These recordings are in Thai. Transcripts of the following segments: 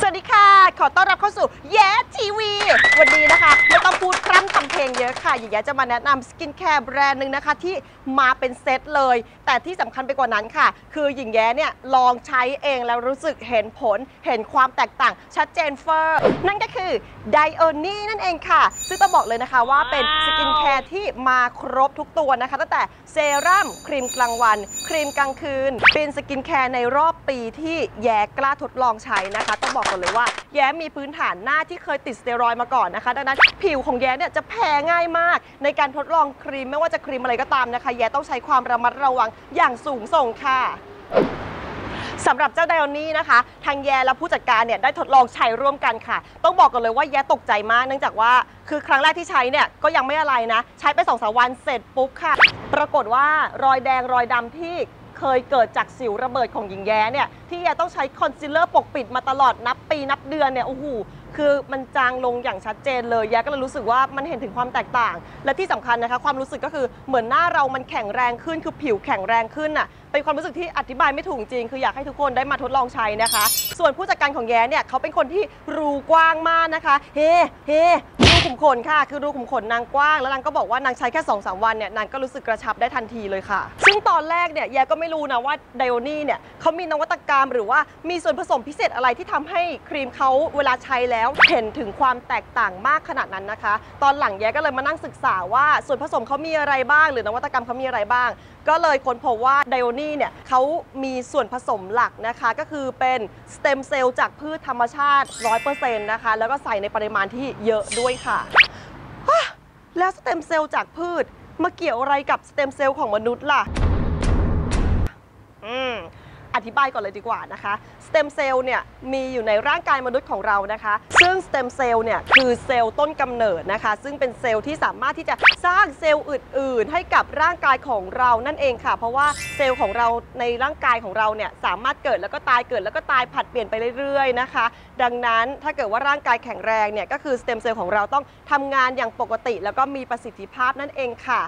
สวัสดีค่ะ ขอต้อนรับเข้าสู่แย้ทีวี วันนี้นะคะไม่ต้องพูดคร่ำทำเพลงเยอะค่ะอย่างแย้จะมาแนะนำสกินแคร์แบรนด์หนึ่งนะคะ ที่มาเป็นเซตเลย แต่ที่สำคัญไปกว่านั้นค่ะ คือหญิงแย้เนี่ยลองใช้เองแล้วรู้สึกเห็นผลเห็นความแตกต่างชัดเจนเฟอร์นั่นก็คือไดโอนี่นั่นเองค่ะ ซึ่งต้องบอกเลยนะคะว่าเป็นสกินแคร์ที่มาครบทุกตัวนะคะ ตั้งแต่เซรั่มครีมกลางวัน ครีมกลางคืน เป็นสกินแคร์ในรอบปีที่แย้กล้าทดลองใช้นะคะ ต้องบอกก่อนเลยว่าแย้มีพื้นฐานหน้าที่เคยติดสเตียรอย์มาก่อนนะคะ ดังนั้นผิวของแย้เนี่ยจะแพ้ง่ายมาก ในการทดลองครีมไม่ว่าจะครีมอะไรก็ตามนะคะ แย้ต้องใช้ความระมัดระวังอย่างสูงส่งค่ะสำหรับเจ้าไดโอนี่นะคะ ทางแยและผู้จัดการเนี่ยได้ทดลองใช้ร่วมกันค่ะ ต้องบอกกันเลยว่าแยตกใจมาก เนื่องจากว่าคือครั้งแรกที่ใช้เนี่ยก็ยังไม่อะไรนะ ใช้ไป2องสวันเสร็จปุ๊บค่ะ ปรากฏว่ารอยแดงรอยดำที่ เคยเกิดจากสิวระเบิดของหญิงแย้เนี่ยที่แย่ต้องใช้คอนซีลเลอร์ปกปิดมาตลอดนับปีนับเดือนเนี่ยโอ้โหคือมันจางลงอย่างชัดเจนเลยแย่ก็เลยรู้สึกว่ามันเห็นถึงความแตกต่าง และที่สำคัญนะคะ ความรู้สึกก็คือเหมือนหน้าเรามันแข็งแรงขึ้นคือผิวแข็งแรงขึ้นน่ะเป็นความรู้สึกที่อธิบายไม่ถูกจริง คืออยากให้ทุกคนได้มาทดลองใช้นะคะ ส่วนผู้จัดการของแย้เนี่ยเขาเป็นคนที่รูกว้างมากนะคะ เฮ้เฮ ขุมขนค่ะ คือรูขุมขนนางกว้าง แล้วนางก็บอกว่านางใช้แค่2อสวันเนี่ยนางก็รู้สึกกระชับได้ทันทีเลยค่ะ ซึ่งตอนแรกเนี่ยแยก็ไม่รู้นะว่าไดโอนี่เนี่ยเขามีนวัตกรรมหรือว่ามีส่วนผสมพิเศษอะไรที่ทำให้ครีมเขาเวลาใช้แล้วเห็นถึงความแตกต่างมากขนาดนั้นนะคะ ตอนหลังแยก็เลยมานั่งศึกษาว่าส่วนผสมเขามีอะไรบ้าง หรือนวัตกรรมเขามีอะไรบ้าง ก็เลยค้นพบว่าไดโอนี่เนี่ยเขามีส่วนผสมหลักนะคะ ก็คือเป็นสเต็มเซลล์จากพืชธรรมชาติ 100%นะคะ แล้วก็ใส่ในปริมาณที่เยอะด้วยค่ะ แล้วสเต็มเซลล์จากพืชมาเกี่ยวอะไรกับสเต็มเซลล์ของมนุษย์ล่ะ อืม อธิบายก่อนเลยดีกว่านะคะ สเต็มเซลล์เนี่ยมีอยู่ในร่างกายมนุษย์ของเรานะคะ ซึ่งสเต็มเซลล์เนี่ยคือเซลล์ต้นกำเนิดนะคะ ซึ่งเป็นเซลล์ที่สามารถที่จะสร้างเซลล์อื่น ๆ ให้กับร่างกายของเรานั่นเองค่ะ เพราะว่าเซลล์ของเราในร่างกายของเราเนี่ยสามารถเกิดแล้วก็ตายเกิดแล้วก็ตายผัดเปลี่ยนไปเรื่อย ๆ นะคะ ดังนั้นถ้าเกิดว่าร่างกายแข็งแรงเนี่ยก็คือสเต็มเซลล์ของเราต้องทำงานอย่างปกติ แล้วก็มีประสิทธิภาพนั่นเองค่ะ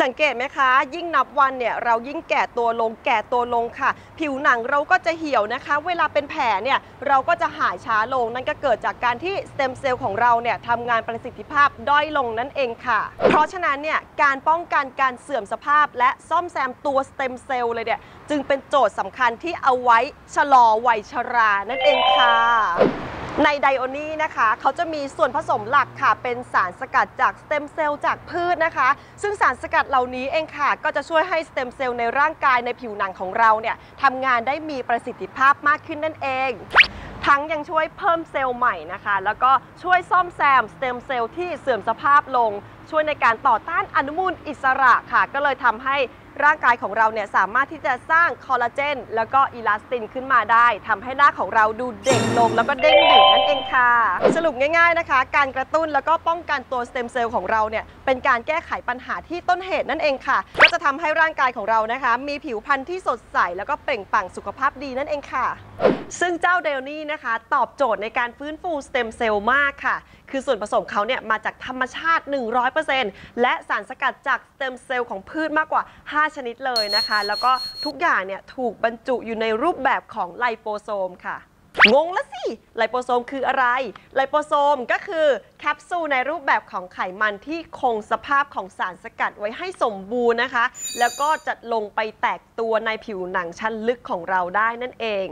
สังเกตไหมคะ ยิ่งนับวันเนี่ยเรายิ่งแก่ตัวลงแก่ตัวลงค่ะ ผิวหนังเราก็จะเหี่ยวนะคะ เวลาเป็นแผลเนี่ยเราก็จะหายช้าลงนั่นก็เกิดจากการที่สเต็มเซลล์ของเราเนี่ยทำงานประสิทธิภาพด้อยลงนั่นเองค่ะ เพราะฉะนั้นเนี่ยการป้องกันการเสื่อมสภาพ และซ่อมแซมตัวสเต็มเซลล์เลยเนี่ยจึงเป็นโจทย์สำคัญที่เอาไว้ชะลอวัยชรานั่นเองค่ะ ในไดโอนี่นะคะเขาจะมีส่วนผสมหลักค่ะ เป็นสารสกัดจากสเต็มเซลล์จากพืชนะคะ ซึ่งสารสกัดเหล่านี้เองค่ะ ก็จะช่วยให้สเต็มเซลล์ในร่างกายในผิวหนังของเราเนี่ยทำงานได้มีประสิทธิภาพมากขึ้นนั่นเอง ทั้งยังช่วยเพิ่มเซลล์ใหม่นะคะ แล้วก็ช่วยซ่อมแซมสเต็มเซลล์ที่เสื่อมสภาพลง ช่วยในการต่อต้านอนุมูลอิสระค่ะ ก็เลยทำให้ร่างกายของเราเนี่ยสามารถที่จะสร้างคอลลาเจนแล้วก็อิลาสตินขึ้นมาได้ทำให้หน้าของเราดูเด็กลงแล้วก็เด้งดึงนั่นเองค่ะ สรุปง่ายๆนะคะ การกระตุ้นแล้วก็ป้องกันตัวสเต็มเซลล์ของเราเนี่ยเป็นการแก้ไขปัญหาที่ต้นเหตุนั่นเองค่ะ ก็จะทำให้ร่างกายของเรานะคะ มีผิวพรรณที่สดใสแล้วก็เปล่งปลั่งสุขภาพดีนั่นเองค่ะ ซึ่งเจ้าเดลนี่นะคะ ตอบโจทย์ในการฟื้นฟูสเต็มเซลล์มากค่ะ คือส่วนผสมเขาเนี่ยมาจากธรรมชาติ 100%และสารสกัดจากสเต็มเซลล์ของพืชมากกว่า5 ชนิดเลยนะคะ แล้วก็ทุกอย่างเนี่ยถูกบรรจุอยู่ในรูปแบบของไลโปโซมค่ะ งงแล้วสิ ไลโปโซมคืออะไร ไลโปโซมก็คือแคปซูลในรูปแบบของไขมันที่คงสภาพของสารสกัดไว้ให้สมบูรณ์นะคะ แล้วก็จะลงไปแตกตัวในผิวหนังชั้นลึกของเราได้นั่นเอง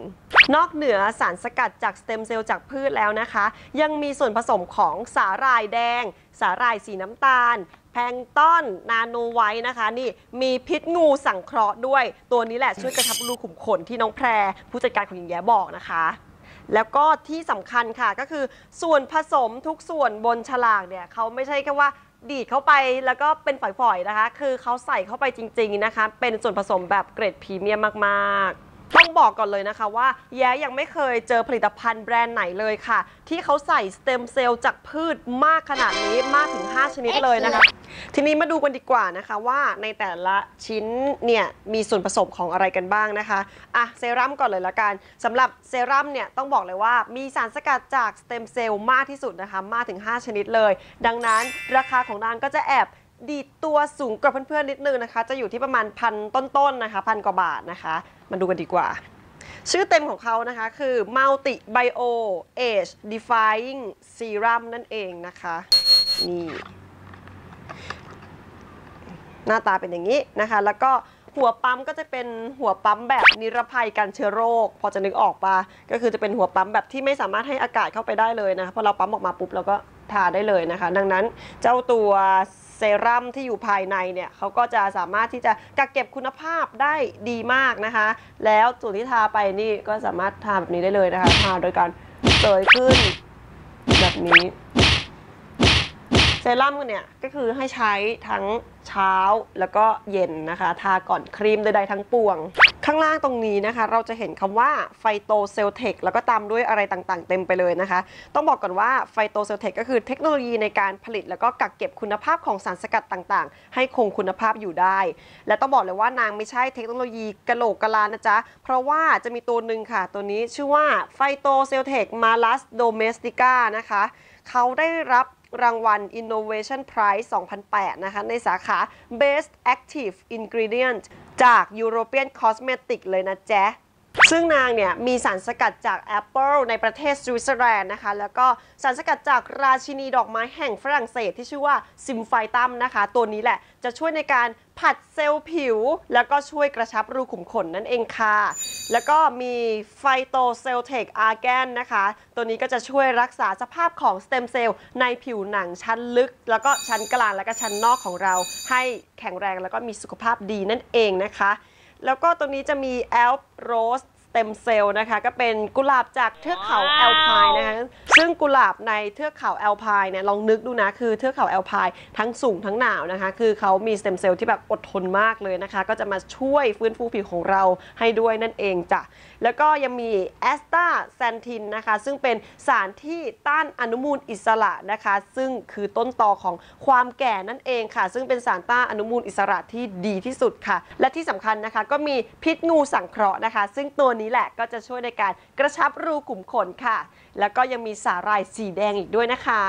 นอกเหนือสารสกัดจากสเต็มเซลล์จากพืชแล้วนะคะ ยังมีส่วนผสมของสาหร่ายแดง สาหร่ายสีน้ำตาล แพลงต้อนนาโนไวท์นะคะ นี่มีพิษงูสังเคราะห์ด้วย ตัวนี้แหละช่วยกระชับรูขุมขนที่น้องแพร ผู้จัดการของหญิงแย้บอกนะคะแล้วก็ที่สำคัญค่ะก็คือส่วนผสมทุกส่วนบนฉลากเนี่ยเขาไม่ใช่แค่ว่าดีดเข้าไปแล้วก็เป็นฝอยๆนะคะ คือเขาใส่เข้าไปจริง ๆนะคะ เป็นส่วนผสมแบบเกรดพรีเมียมมาก ๆ ต้องบอกก่อนเลยนะคะว่า แย้ยังไม่เคยเจอผลิตภัณฑ์แบรนด์ไหนเลยค่ะ ที่เขาใส่สเต็มเซลล์จากพืชมากขนาดนี้มากถึง 5 ชนิดเลยนะคะ ทีนี้มาดูกันดีกว่านะคะว่าในแต่ละชิ้นเนี่ยมีส่วนผสมของอะไรกันบ้างนะคะอะเซรั่มก่อนเลยละกันสำหรับเซรั่มเนี่ยต้องบอกเลยว่ามีสารสกัดจากสเต็มเซลล์มากที่สุดนะคะ มากถึง 5 ชนิดเลย ดังนั้นราคาของนางก็จะแอบ ดีดตัวสูงกว่าเพื่อนๆนิดนึงนะคะ จะอยู่ที่ประมาณพันต้นๆนะคะพันกว่าบาทนะคะ มาดูกันดีกว่า ชื่อเต็มของเขานะคะคือ Multi Bio Age Defying Serum นั่นเองนะคะนี่หน้าตาเป็นอย่างนี้นะคะ แล้วก็หัวปั๊มก็จะเป็นหัวปั๊มแบบนิรภัยกันเชื้อโรค พอจะนึกออกปะก็คือจะเป็นหัวปั๊มแบบที่ไม่สามารถให้อากาศเข้าไปได้เลยนะคะพอเราปั๊มออกมาปุ๊บเราก็ ทาได้เลยนะคะ ดังนั้นเจ้าตัวเซรั่มที่อยู่ภายในเนี่ยเขาก็จะสามารถที่จะกักเก็บคุณภาพได้ดีมากนะคะ แล้วส่วนที่ทาไปนี่ก็สามารถทาแบบนี้ได้เลยนะคะทาโดยการเสยขึ้นแบบนี้ ซรั่มเนี่ยก็คือให้ใช้ทั้งเช้าแล้วก็เย็นนะคะ ทาก่อนครีมใดๆทั้งปวง ข้างล่างตรงนี้นะคะ เราจะเห็นคำว่าไฟโตเซลเทคแล้วก็ตามด้วยอะไรต่างๆ เต็มไปเลยนะคะ ต้องบอกก่อนว่าไฟโตเซลเทคก็คือเทคโนโลยีในการผลิต แล้วก็กักเก็บคุณภาพของสารสกัดต่างๆ ให้คงคุณภาพอยู่ได้ และต้องบอกเลยว่านางไม่ใช่เทคโนโลยีกะโหลกกะลานะจ๊ะ เพราะว่าจะมีตัวหนึ่งค่ะ ตัวนี้ชื่อว่าไฟโตเซลเทคมาลัสโดเมสติก้านะคะเขาได้รับ รางวัล Innovation Prize 2008 นะคะ ในสาขา Best Active Ingredient จาก European Cosmetic เลยนะแจ๊ะ ซึ่งนางเนี่ยมีสารสกัดจากแอปเปิลในประเทศสวิตเซอร์แลนด์นะคะ แล้วก็สารสกัดจากราชินีดอกไม้แห่งฝรั่งเศสที่ชื่อว่าซิมไฟตัมนะคะ ตัวนี้แหละจะช่วยในการผัดเซลล์ผิว แล้วก็ช่วยกระชับรูขุมขนนั่นเองค่ะ แล้วก็มีไฟโตเซลเทคอาร์แกนนะคะ ตัวนี้ก็จะช่วยรักษาสภาพของสเต็มเซลล์ในผิวหนังชั้นลึก แล้วก็ชั้นกลาง แล้วก็ชั้นนอกของเรา ให้แข็งแรงแล้วก็มีสุขภาพดีนั่นเองนะคะ แล้วก็ตรงนี้จะมีแอลป์โรส เต็มเซลล์นะคะ ก็เป็นกุหลาบจากเทือกเขาแอลไพน์นะคะซึ่งกุหลาบในเทือกเขาแอลไพน์เนี่ยลองนึกดูนะคือเทือกเขาแอลไพน์ทั้งสูงทั้งหนาวนะคะ คือเขามีสเต็มเซลล์ที่แบบอดทนมากเลยนะคะ ก็จะมาช่วยฟื้นฟูผิวของเราให้ด้วยนั่นเองจ้ะแล้วก็ยังมีแอสตาแซนทินนะคะ ซึ่งเป็นสารที่ต้านอนุมูลอิสระนะคะ ซึ่งคือต้นตอของความแก่นั่นเองค่ะ ซึ่งเป็นสารต้านอนุมูลอิสระที่ดีที่สุดค่ะ และที่สำคัญนะคะ ก็มีพิษงูสังเคราะห์นะคะ ซึ่งตัวนี้แหละก็จะช่วยในการกระชับรูขุมขนค่ะ แล้วก็ยังมีสาหร่ายสีแดงอีกด้วยนะคะ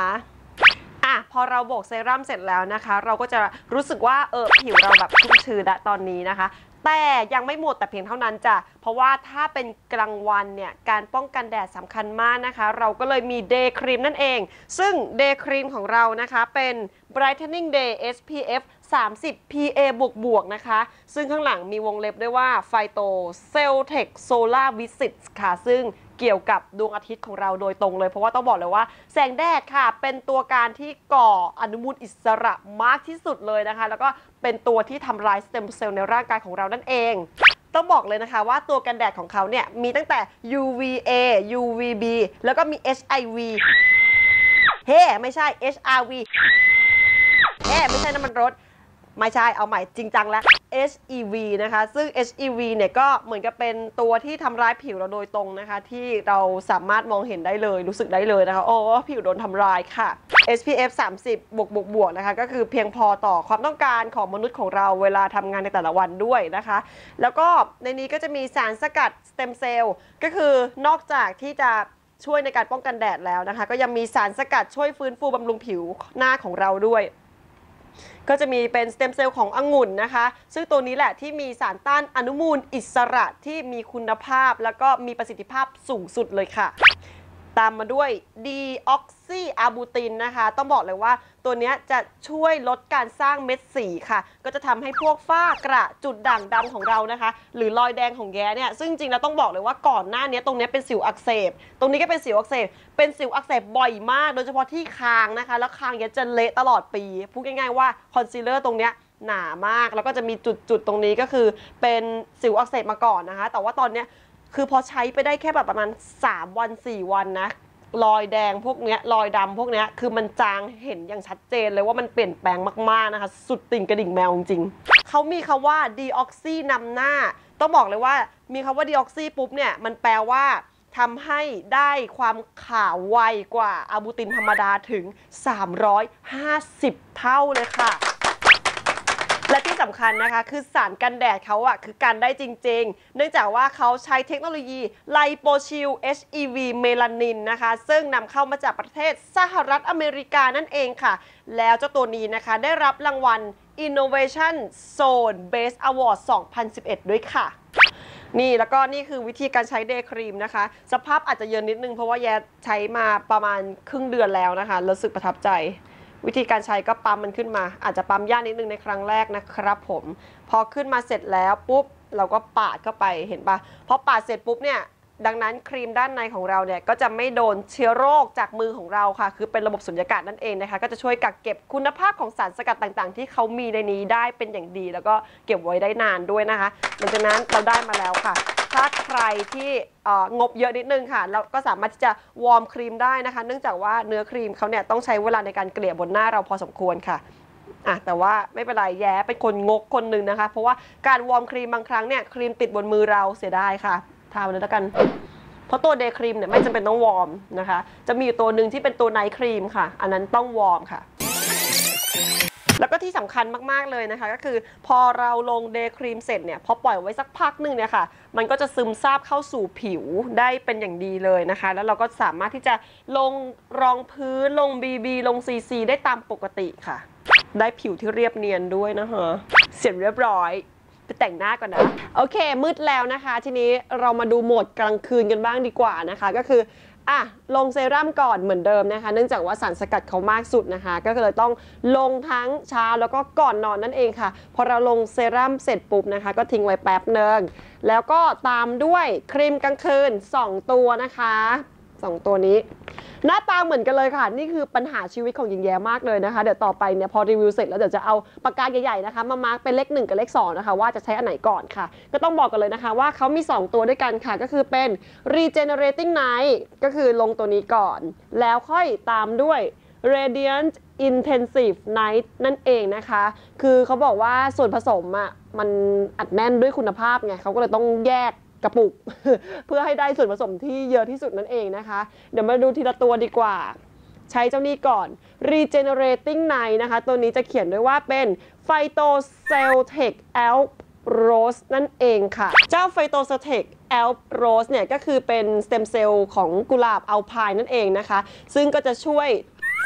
อะพอเราโบกเซรั่มเสร็จแล้วนะคะ เราก็จะรู้สึกว่าเออผิวเราแบบชุ่มชื้นละตอนนี้นะคะแต่ยังไม่หมดแต่เพียงเท่านั้นจ้ะ เพราะว่าถ้าเป็นกลางวันเนี่ย การป้องกันแดดสำคัญมากนะคะ เราก็เลยมีเดย์ครีมนั่นเอง ซึ่งเดย์ครีมของเรานะคะเป็น brightening day SPF 30 PA บวกบวกนะคะ ซึ่งข้างหลังมีวงเล็บด้วยว่าไฟโตเซลเทคโซลาวิสิตค่ะ ซึ่งเกี่ยวกับดวงอาทิตย์ของเราโดยตรงเลย เพราะว่าต้องบอกเลยว่าแสงแดดค่ะ เป็นตัวการที่ก่ออนุมูลอิสระมากที่สุดเลยนะคะ แล้วก็เป็นตัวที่ทำลายสเต็มเซลล์ในร่างกายของเรานั่นเองต้องบอกเลยนะคะว่าตัวกันแดดของเขาเนี่ยมีตั้งแต่ UVA UVB แล้วก็มี HIV เฮ้ไม่ใช่ HRV เฮ้ไม่ใช่น้ำมันรถ ไม่ใช่เอาใหม่จริงจังแล้ว HEV นะคะ ซึ่ง HEV เนี่ยก็เหมือนกับเป็นตัวที่ทำร้ายผิวเราโดยตรงนะคะ ที่เราสามารถมองเห็นได้เลยรู้สึกได้เลยนะคะ โอ้ผิวโดนทำร้ายค่ะ SPF 30 บวกบวกบวกนะคะ ก็คือเพียงพอต่อความต้องการของมนุษย์ของเราเวลาทำงานในแต่ละวันด้วยนะคะ แล้วก็ในนี้ก็จะมีสารสกัดสเต็มเซลล์ก็คือนอกจากที่จะช่วยในการป้องกันแดดแล้วนะคะ ก็ยังมีสารสกัดช่วยฟื้นฟูบำรุงผิวหน้าของเราด้วย ก็จะมีเป็นสเต็มเซลล์ขององุ่นนะคะ ซึ่งตัวนี้แหละที่มีสารต้านอนุมูลอิสระที่มีคุณภาพ แล้วก็มีประสิทธิภาพสูงสุดเลยค่ะ ตามมาด้วยดีออกซีอาบูตินนะคะ ต้องบอกเลยว่าตัวนี้จะช่วยลดการสร้างเม็ดสีค่ะ ก็จะทำให้พวกฝ้ากระจุดด่างดำของเรานะคะ หรือรอยแดงของแย้เนี่ยซึ่งจริงๆแล้วต้องบอกเลยว่าก่อนหน้านี้ตรงนี้เป็นสิวอักเสบ ตรงนี้ก็เป็นสิวอักเสบ เป็นสิวอักเสบบ่อยมาก โดยเฉพาะที่คางนะคะ แล้วคางแย้จะเละตลอดปีพูดง่ายๆว่าคอนซีลเลอร์ตรงเนี้ยหนามาก แล้วก็จะมีจุดๆตรงนี้ก็คือเป็นสิวอักเสบมาก่อนนะคะ แต่ว่าตอนเนี้ย คือพอใช้ไปได้แค่แบบประมาณ 3 วัน 4 วันนะรอยแดงพวกเนี้ยรอยดำพวกเนี้ยคือมันจางเห็นอย่างชัดเจนเลยว่ามันเปลี่ยนแปลงมากๆนะคะ สุดติ่งกระดิ่งแมวจริงๆเขามีคำว่าดีออกซีนำหน้า ต้องบอกเลยว่ามีคำว่าดีออกซีปุ๊บเนี่ยมันแปลว่าทำให้ได้ความขาวไวกว่าอาบูตินธรรมดาถึง 350 เท่าเลยค่ะ สำคัญนะคะ คือสารกันแดดเขาอะคือกันได้จริง ๆ เนื่องจากว่าเขาใช้เทคโนโลยีไลโปชิล HEV เมลานินนะคะ ซึ่งนำเข้ามาจากประเทศสหรัฐอเมริกานั่นเองค่ะ แล้วเจ้าตัวนี้นะคะได้รับรางวัล Innovation Zone Best Award 2011 ด้วยค่ะนี่แล้วก็นี่คือวิธีการใช้เดย์ครีมนะคะ สภาพอาจจะเยินนิดนึงเพราะว่าแย่ใช้มาประมาณครึ่งเดือนแล้วนะคะรู้สึกประทับใจ วิธีการใช้ก็ปั๊มมันขึ้นมา อาจจะปั๊มยากนิดนึงในครั้งแรกนะครับผม พอขึ้นมาเสร็จแล้วปุ๊บเราก็ปาดเข้าไปเห็นปะพอปาดเสร็จปุ๊บเนี่ย ดังนั้นครีมด้านในของเราเนี่ยก็จะไม่โดนเชื้อโรคจากมือของเราค่ะ คือเป็นระบบสุญญากาศนั่นเองนะคะ ก็จะช่วยกักเก็บคุณภาพของสารสกัดต่างๆ ที่เขามีในนี้ได้เป็นอย่างดี แล้วก็เก็บไว้ได้นานด้วยนะคะหลังจากนั้นเราได้มาแล้วค่ะ ถ้าใครที่งบเยอะนิดนึงค่ะเราก็สามารถที่จะวอร์มครีมได้นะคะ เนื่องจากว่าเนื้อครีมเขาเนี่ยต้องใช้เวลาในการเกลี่ยบนหน้าเราพอสมควรค่ะอะแต่ว่าไม่เป็นไรแย้เป็นคนงกคนหนึ่งนะคะ เพราะว่าการวอร์มครีมบางครั้งเนี่ยครีมติดบนมือเราเสียดายค่ะ ทาไปเลยแล้วกัน เพราะตัวเดย์ครีมเนี่ยไม่จำเป็นต้องวอร์มนะคะ จะมีอยู่ตัวหนึ่งที่เป็นตัวไนท์ครีมค่ะ อันนั้นต้องวอร์มค่ะ แล้วก็ที่สำคัญมากๆเลยนะคะ ก็คือพอเราลงเดย์ครีมเสร็จเนี่ยพอปล่อยไว้สักพักหนึ่งเนี่ยค่ะ มันก็จะซึมซาบเข้าสู่ผิวได้เป็นอย่างดีเลยนะคะ แล้วเราก็สามารถที่จะลงรองพื้นลง BB ลง CC ได้ตามปกติค่ะ ได้ผิวที่เรียบเนียนด้วยนะคะ เสร็จเรียบร้อย ไปแต่งหน้าก่อนนะ โอเค มืดแล้วนะคะ ทีนี้เรามาดูโหมดกลางคืนกันบ้างดีกว่านะคะ ก็คืออะลงเซรั่มก่อนเหมือนเดิมนะคะ เนื่องจากว่าสารสกัดเขามากสุดนะคะ ก็เลยต้องลงทั้งเช้าแล้วก็ก่อนนอนนั่นเองค่ะ พอเราลงเซรั่มเสร็จปุ๊บนะคะ ก็ทิ้งไว้แป๊บหนึ่งแล้วก็ตามด้วยครีมกลางคืน 2 ตัวนะคะ 2ตัวนี้ หน้าตาเหมือนกันเลยค่ะ นี่คือปัญหาชีวิตของหญิงแย้มากเลยนะคะ เดี๋ยวต่อไปเนี่ยพอรีวิวเสร็จแล้วเดี๋ยวจะเอาปากกาใหญ่ๆนะคะ มามาร์กเป็นเลข1กับเลข2นะคะ ว่าจะใช้อันไหนก่อนค่ะ ก็ต้องบอกกันเลยนะคะว่าเขามี 2 ตัวด้วยกันค่ะ ก็คือเป็น regenerating night ก็คือลงตัวนี้ก่อน แล้วค่อยตามด้วย radiant intensive night นั่นเองนะคะ คือเขาบอกว่าส่วนผสมอะมันอัดแน่นด้วยคุณภาพไงเขาก็เลยต้องแยก กระปุก เพื่อให้ได้ส่วนผสมที่เยอะที่สุดนั่นเองนะคะ เดี๋ยวมาดูทีละตัวดีกว่า ใช้เจ้านี้ก่อน regenerating night นะคะ ตัวนี้จะเขียนด้วยว่าเป็น Phyto Celtech alp rose นั่นเองค่ะ เจ้า phytoceltec alp rose เนี่ยก็คือเป็นสเต็มเซลล์ของกุหลาบอัลพายนั่นเองนะคะ ซึ่งก็จะช่วย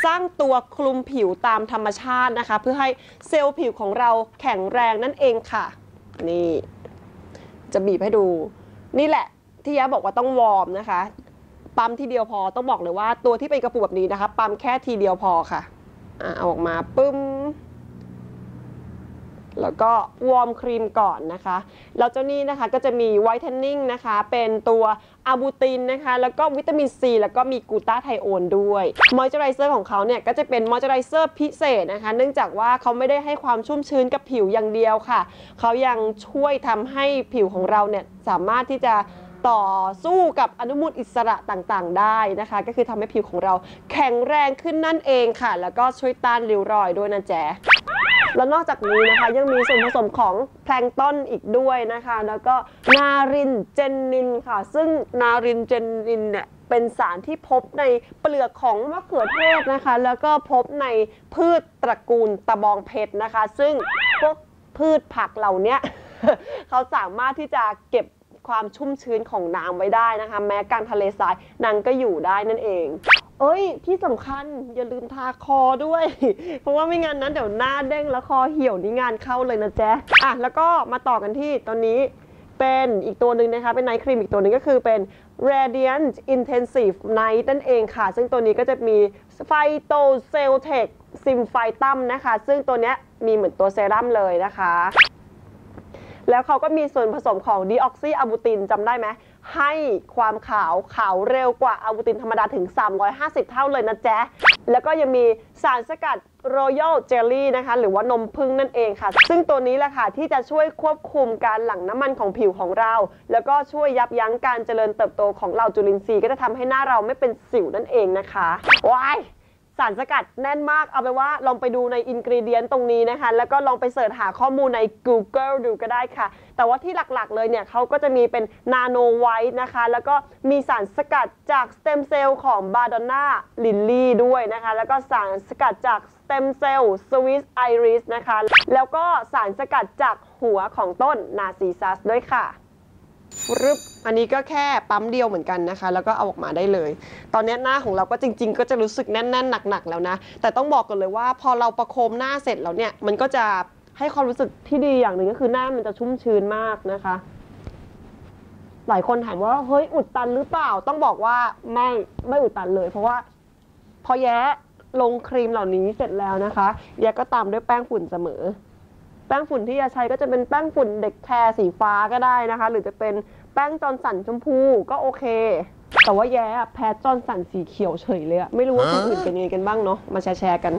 สร้างตัวคลุมผิวตามธรรมชาตินะคะ เพื่อให้เซลล์ผิวของเราแข็งแรงนั่นเองค่ะ นี่ จะบีบให้ดู นี่แหละที่ยะบอกว่าต้องวอร์มนะคะ ปั๊มทีเดียวพอต้องบอกเลยว่าตัวที่เป็นกระปุกแบบนี้นะคะ ปั๊มแค่ทีเดียวพอค่ะอะเอาออกมาปึ้ม แล้วก็วอร์มครีมก่อนนะคะ แล้วเจ้านี้นะคะก็จะมีไวท์เทนนิ่งนะคะ เป็นตัวอะบูตินนะคะ แล้วก็วิตามินซี แล้วก็มีกูต้าไทโอนด้วยมอยเจอไรเซอร์ของเขาเนี่ยก็จะเป็นมอยเจอไรเซอร์พิเศษนะคะ เนื่องจากว่าเขาไม่ได้ให้ความชุ่มชื้นกับผิวอย่างเดียวค่ะ เขายังช่วยทำให้ผิวของเราเนี่ยสามารถที่จะต่อสู้กับอนุมูลอิสระต่างๆ ได้นะคะ ก็คือทำให้ผิวของเราแข็งแรงขึ้นนั่นเองค่ะ แล้วก็ช่วยต้านริ้วรอยด้วยนะแจ๊ แล้วนอกจากนี้นะคะยังมีส่วนผสมของแพลงต้นอีกด้วยนะคะ แล้วก็นารินเจนนินค่ะ ซึ่งนารินเจนนินเนี่ยเป็นสารที่พบในเปลือกของมะเขือเทศนะคะ แล้วก็พบในพืชตระกูลตะบองเพชรนะคะ ซึ่งพวกพืชผักเหล่านี้เขาสามารถที่จะเก็บความชุ่มชื้นของน้ำไว้ได้นะคะ แม้กลารทะเลทรายนางก็อยู่ได้นั่นเอง เอ้ย ที่สำคัญอย่าลืมทาคอด้วย เพราะว่าไม่งั้นนั้นเดี๋ยวหน้าเด้งแล้วคอเหี่ยวนี่งานเข้าเลยนะแจ๊ะอะแล้วก็มาต่อกันที่ตอนนี้เป็นอีกตัวหนึ่งนะคะ เป็นไนท์ครีมอีกตัวหนึ่งก็คือเป็น Radiant Intensive Night นั่นเองค่ะ ซึ่งตัวนี้ก็จะมี Phytoceltec Symphytum นะคะ ซึ่งตัวนี้มีเหมือนตัวเซรั่มเลยนะคะ แล้วเขาก็มีส่วนผสมของดีออกซิอะบูตินจำได้ไหม ให้ความขาวขาวเร็วกว่าอะบูตินธรรมดาถึง 350 เท่าเลยนะแจ๊ะ แล้วก็ยังมีสารสกัด Royal Jelly นะคะ หรือว่านมพึ่งนั่นเองค่ะ ซึ่งตัวนี้แหละค่ะ ที่จะช่วยควบคุมการหลั่งน้ำมันของผิวของเรา แล้วก็ช่วยยับยั้งการเจริญเติบโตของเหล่าจุลินทรีย์ก็จะทำให้หน้าเราไม่เป็นสิวนั่นเองนะคะว้าย สารสกัดแน่นมากเอาไปนว่าลองไปดูในอินกรีเดียนตรงนี้นะคะ แล้วก็ลองไปเสิร์ชหาข้อมูลใน Google ดูก็ได้ค่ะ แต่ว่าที่หลักๆเลยเนี่ยเขาก็จะมีเป็นนาโนไวท์นะคะ แล้วก็มีสารสกัดจากสเต็มเซลล์ของบาดอนนาลินลี่ด้วยนะคะ แล้วก็สารสกัดจากสเต็มเซลล์สวิสไอริสนะคะ แล้วก็สารสกัดจากหัวของต้นนาซีซัสด้วยค่ะ รึบอันนี้ก็แค่ปั๊มเดียวเหมือนกันนะคะ แล้วก็เอาออกมาได้เลย ตอนนี้หน้าของเราก็จริง ๆ ก็จะรู้สึกแน่นๆหนักๆแล้วนะ แต่ต้องบอกกันเลยว่าพอเราประโคมหน้าเสร็จแล้วเนี่ยมันก็จะให้ความรู้สึกที่ดีอย่างหนึ่งก็คือหน้ามันจะชุ่มชื้นมากนะคะ หลายคนถามว่าเฮ้ยอุดตันหรือเปล่า ต้องบอกว่าไม่ไม่อุดตันเลย เพราะว่า พอแย้ลงครีมเหล่านี้เสร็จแล้วนะคะ แย้ก็ตามด้วยแป้งฝุ่นเสมอ แป้งฝุ่นที่แย้ใช้ก็จะเป็นแป้งฝุ่นเด็กแคร์สีฟ้าก็ได้นะคะ หรือจะเป็นแป้งจอนสันชมพูก็โอเค แต่ว่าแย้แพ้จอนสันสีเขียวเฉยเลยอะไม่รู้ว่าคนอื่นเป็นยังไงกันบ้างเนาะมาแชร์กัน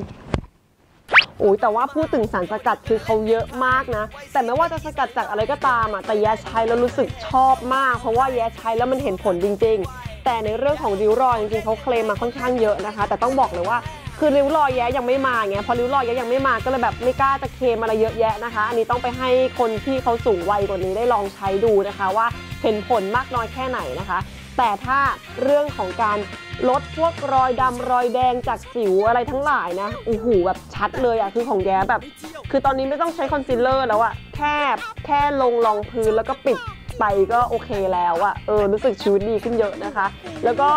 โอ้ยแต่ว่าพูดถึงสารสกัดคือเขาเยอะมากนะ แต่ไม่ว่าจะสกัดจากอะไรก็ตามอะแต่แย้ใช้แล้วรู้สึกชอบมาก เพราะว่าแย้ใช้แล้วมันเห็นผลจริง ๆ แต่ในเรื่องของริ้วรอยจริงๆเขาเคลมมาค่อนข้างเยอะนะคะ แต่ต้องบอกเลยว่า คือริ้วรอยแย้ยังไม่มาไงพอริ้วรอยแย้ยังไม่มาก็เลยแบบไม่กล้าจะเคมอะไรเยอะแยะนะคะ อันนี้ต้องไปให้คนที่เขาสูงวัยกว่านี้ได้ลองใช้ดูนะคะ ว่าเห็นผลมากน้อยแค่ไหนนะคะ แต่ถ้าเรื่องของการลดพวกรอยดำรอยแดงจากสิวอะไรทั้งหลายนะโอ้โหแบบชัดเลยอะคือของแย้แบบ คือตอนนี้ไม่ต้องใช้คอนซีลเลอร์แล้วอะแค่แค่ลงรองพื้นแล้วก็ปิดไปก็โอเคแล้วอะเออรู้สึกชีวิตดีขึ้นเยอะนะคะ แล้วก็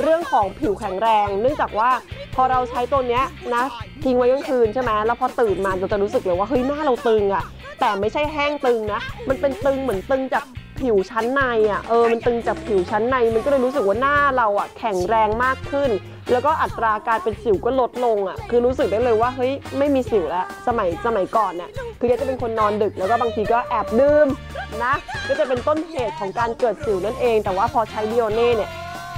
เรื่องของผิวแข็งแรง เนื่องจากว่า พอเราใช้ตัวเนี้ยนะทิ้งไว้กลางคืนใช่ไหมแล้วพอตื่นมาเราจะรู้สึกเลยว่าเฮ้ยหน้าเราตึงอะแต่ไม่ใช่แห้งตึงนะ มันเป็นตึงเหมือนตึงจากผิวชั้นในอะ เออ มันตึงจากผิวชั้นใน มันก็เลยรู้สึกว่าหน้าเราอะแข็งแรงมากขึ้น แล้วก็อัตราการเป็นสิวก็ลดลงอะ คือรู้สึกได้เลยว่าเฮ้ยไม่มีสิวแล้ว สมัยสมัยก่อนเนี่ยคือแกจะเป็นคนนอนดึกแล้วก็บางทีก็แอบดื่มนะ ก็จะเป็นต้นเหตุของการเกิดสิวนั่นเอง แต่ว่าพอใช้ดิโอเน่เนี่ย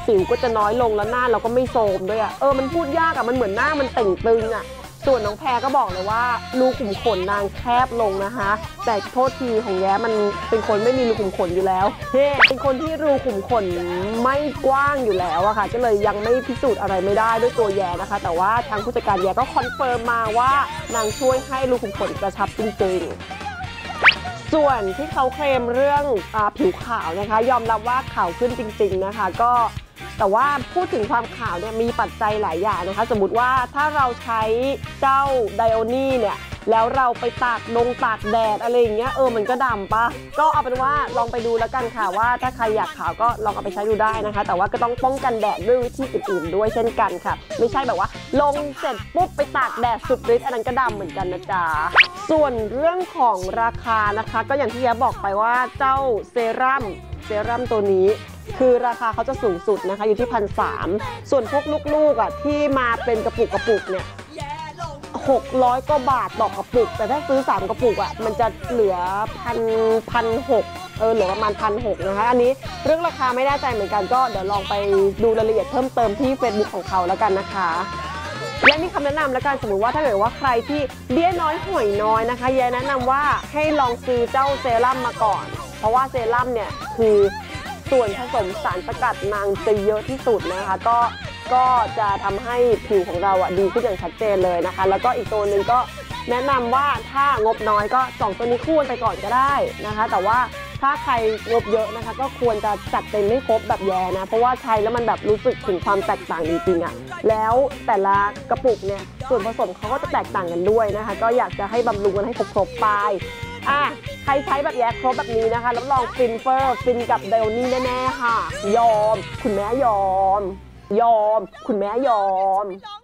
สิวก็จะน้อยลงแล้วหน้าเราก็ไม่โทรมด้วยอะ่ะเออมันพูดยากอะ่ะมันเหมือนหน้ามันเต่งตึงอะ่ะส่วนน้องแพรก็บอกเลยว่ารูขุมขนนางแคบลงนะคะ แต่โทษทีของแย้มันเป็นคนไม่มีรูขุมขนอยู่แล้วเฮ้เป็นคนที่รูขุมขนไม่กว้างอยู่แล้วอะค่ะ ก็เลยยังไม่พิสูจน์อะไรไม่ได้ด้วยตัวแย้นะคะ แต่ว่าทางผู้จัดการแย้ก็คอนเฟิร์มมาว่านางช่วยให้รูขุมขนกระชับจริงๆ ส่วนที่เขาเคลมเรื่องอผิวขาวนะคะ ยอมรับว่าขาวขึ้นจริง ๆนะคะ ก็ แต่ว่าพูดถึงความขาวเนี่ยมีปัจจัยหลายอย่างนะคะ สมมติว่าถ้าเราใช้เจ้าไดโอนี่เนี่ยแล้วเราไปตากดงตากแดดอะไรอย่างเงี้ยเออมันก็ดำปะก็เอาเป็นว่าลองไปดูแล้วกันค่ะว่า ถ้าใครอยากขาวก็ลองเอาไปใช้ดูได้นะคะ แต่ว่าก็ต้องป้องกันแดดด้วยวิธีอื่นๆด้วยเช่นกันค่ะ ไม่ใช่แบบว่า ลงเสร็จปุ๊บไปตากแดดสุดฤทธิ์อันนั้นก็ดำเหมือนกันนะจ๊ะส่วนเรื่องของราคานะคะ ก็อย่างที่แย้บอกไปว่าเจ้าเซรั่มเซรั่มตัวนี้ คือราคาเขาจะสูงสุดนะคะอยู่ที่พันสส่วนพวกลูกๆอะที่มาเป็นกระปุกกระปุกเนี่ย600กว่าบาทต่อกระปุก แต่ถ้าซื้อ 3 กระปุกอะมันจะเหลือพันพันหกเออเหลือประมาณพันหกนะคะ อันนี้เรื่องราคาไม่แน่ใจเหมือนกันก็เดี๋ยวลองไปดูรายละเอียดเพิ่มเติมที่ Facebook ของเขาแล้วกันนะคะและมีคำแนะนำแล้วกันสมมติว่าถ้าเกิดว่าใครที่เบี้ยน้อยห่วยน้อยนะคะแยแนะนำว่าให้ลองซื้อเจ้าเซรั่มมาก่อน เพราะว่าเซรั่มเนี่ยคือ ส่วนผสมสารสกัดนางจะเยอะที่สุดนะคะ ก็ก็จะทำให้ผิวของเราอะดีขึ้นอย่างชัดเจนเลยนะคะ แล้วก็อีกตัวหนึ่งก็แนะนำว่าถ้างบน้อยก็สองตัวนี้คู่กันไปก่อนก็ได้นะคะ แต่ว่าถ้าใครงบเยอะนะคะ ก็ควรจะจัดเต็มไม่ครบแบบแย่นะ เพราะว่าใช้แล้วมันแบบรู้สึกถึงความแตกต่างจริงๆอะ่ะแล้วแต่ละกระปุกเนี่ยส่วนผสมเขาก็จะแตกต่างกันด้วยนะคะ ก็อยากจะให้บำรุงกันให้ครบๆไป อะใครใช้แบบแยกครบแบบนี้นะคะรับรองฟินเฟอร์ฟินกับเดลนี่แน่ๆค่ะ ยอม คุณแม่ยอม ยอม คุณแม่ยอมร้อง